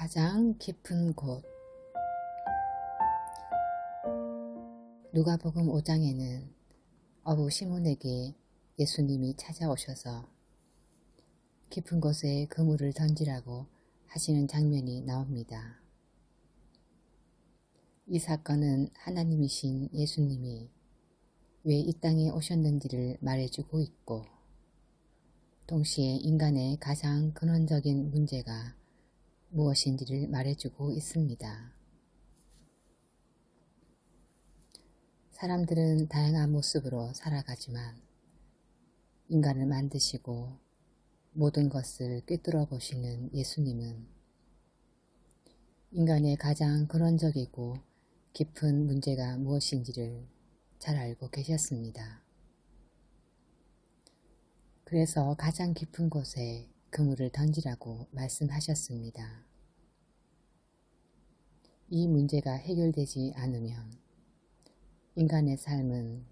가장 깊은 곳 누가복음 5장에는 어부 시몬에게 예수님이 찾아오셔서 깊은 곳에 그물을 던지라고 하시는 장면이 나옵니다. 이 사건은 하나님이신 예수님이 왜 이 땅에 오셨는지를 말해주고 있고 동시에 인간의 가장 근원적인 문제가 무엇인지를 말해주고 있습니다. 사람들은 다양한 모습으로 살아가지만 인간을 만드시고 모든 것을 꿰뚫어 보시는 예수님은 인간의 가장 근원적이고 깊은 문제가 무엇인지를 잘 알고 계셨습니다. 그래서 가장 깊은 곳에 그물을 던지라고 말씀하셨습니다. 이 문제가 해결되지 않으면 인간의 삶은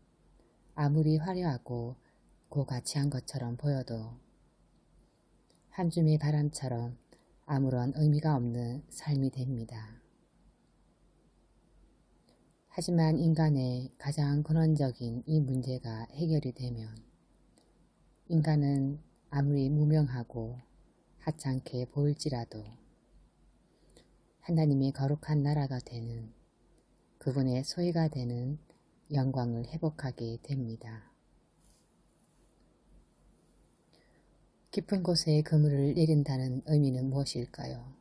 아무리 화려하고 고가치한 것처럼 보여도 한 줌의 바람처럼 아무런 의미가 없는 삶이 됩니다. 하지만 인간의 가장 근원적인 이 문제가 해결이 되면 인간은 아무리 무명하고 하찮게 보일지라도 하나님의 거룩한 나라가 되는 그분의 소유가 되는 영광을 회복하게 됩니다. 깊은 곳에 그물을 내린다는 의미는 무엇일까요?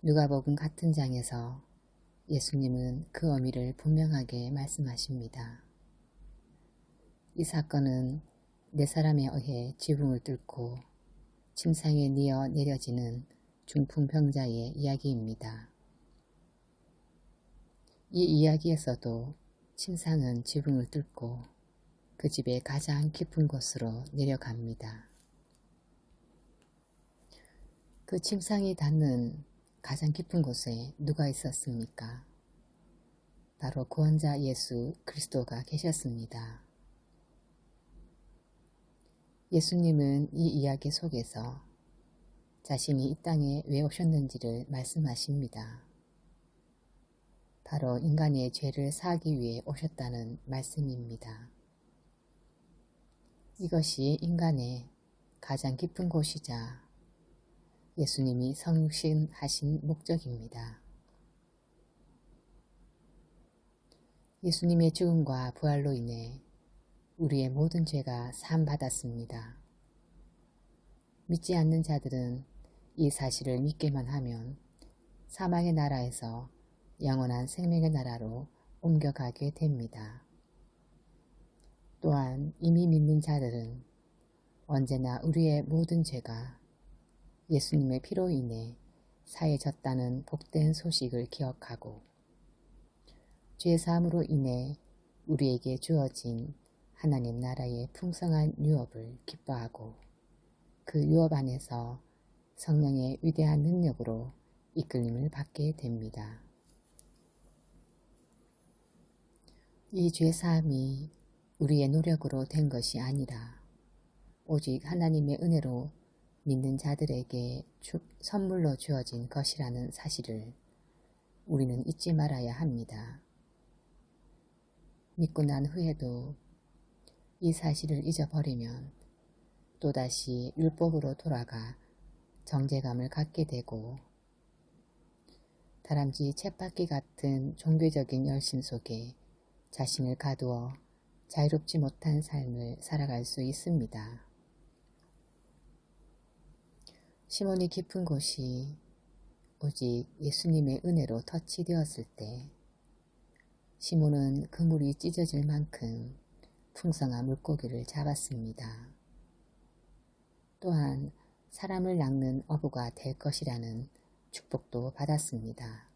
누가복음 같은 장에서 예수님은 그 의미를 분명하게 말씀하십니다. 이 사건은 네 사람에 의해 지붕을 뚫고 침상에 뉘어 내려지는 중풍병자의 이야기입니다. 이 이야기에서도 침상은 지붕을 뚫고 그 집의 가장 깊은 곳으로 내려갑니다. 그 침상이 닿는 가장 깊은 곳에 누가 있었습니까? 바로 구원자 예수 그리스도가 계셨습니다. 예수님은 이 이야기 속에서 자신이 이 땅에 왜 오셨는지를 말씀하십니다. 바로 인간의 죄를 사하기 위해 오셨다는 말씀입니다. 이것이 인간의 가장 깊은 곳이자 예수님이 성육신하신 목적입니다. 예수님의 죽음과 부활로 인해 우리의 모든 죄가 사함받았습니다. 믿지 않는 자들은 이 사실을 믿게만 하면 사망의 나라에서 영원한 생명의 나라로 옮겨가게 됩니다. 또한 이미 믿는 자들은 언제나 우리의 모든 죄가 예수님의 피로 인해 사해졌다는 복된 소식을 기억하고 죄사함으로 인해 우리에게 주어진 하나님 나라의 풍성한 유업을 기뻐하고 그 유업 안에서 성령의 위대한 능력으로 이끌림을 받게 됩니다. 이 죄사함이 우리의 노력으로 된 것이 아니라 오직 하나님의 은혜로 믿는 자들에게 주, 선물로 주어진 것이라는 사실을 우리는 잊지 말아야 합니다. 믿고 난 후에도 이 사실을 잊어버리면 또다시 율법으로 돌아가 정제감을 갖게 되고 다람쥐 쳇바퀴 같은 종교적인 열심 속에 자신을 가두어 자유롭지 못한 삶을 살아갈 수 있습니다. 시몬이 깊은 곳이 오직 예수님의 은혜로 터치되었을 때 시몬은 그물이 찢어질 만큼 풍성한 물고기를 잡았습니다. 또한 사람을 낚는 어부가 될 것이라는 축복도 받았습니다.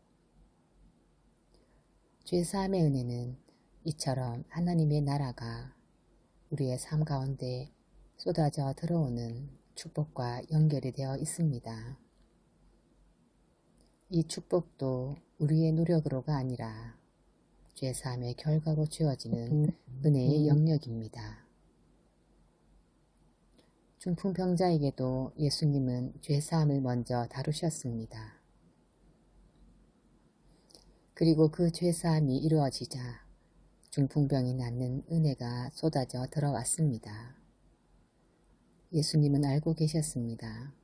죄사함의 은혜는 이처럼 하나님의 나라가 우리의 삶 가운데 쏟아져 들어오는 축복과 연결이 되어 있습니다. 이 축복도 우리의 노력으로가 아니라 죄사함의 결과로 주어지는 은혜의 영역입니다. 중풍병자에게도 예수님은 죄사함을 먼저 다루셨습니다. 그리고 그 죄사함이 이루어지자 중풍병이 낫는 은혜가 쏟아져 들어왔습니다. 예수님은 알고 계셨습니다.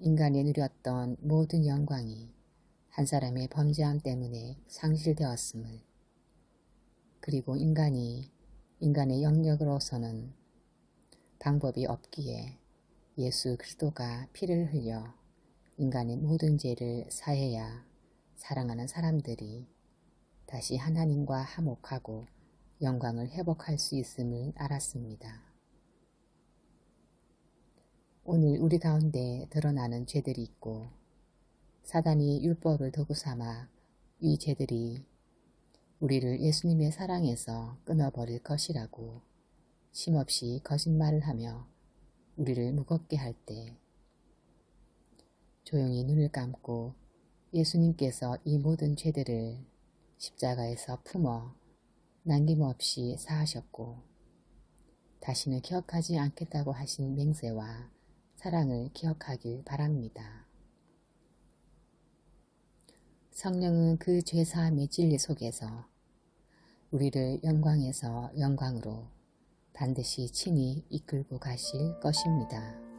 인간이 누렸던 모든 영광이 한 사람의 범죄함 때문에 상실되었음을 그리고 인간이 인간의 영역으로서는 방법이 없기에 예수 그리스도가 피를 흘려 인간의 모든 죄를 사해야 사랑하는 사람들이 다시 하나님과 화목하고 영광을 회복할 수 있음을 알았습니다. 오늘 우리 가운데 드러나는 죄들이 있고 사단이 율법을 도구 삼아 이 죄들이 우리를 예수님의 사랑에서 끊어버릴 것이라고 쉼없이 거짓말을 하며 우리를 무겁게 할 때 조용히 눈을 감고 예수님께서 이 모든 죄들을 십자가에서 품어 남김없이 사하셨고 다시는 기억하지 않겠다고 하신 맹세와 사랑을 기억하길 바랍니다. 성령은 그 죄사함의 진리 속에서 우리를 영광에서 영광으로 반드시 친히 이끌고 가실 것입니다.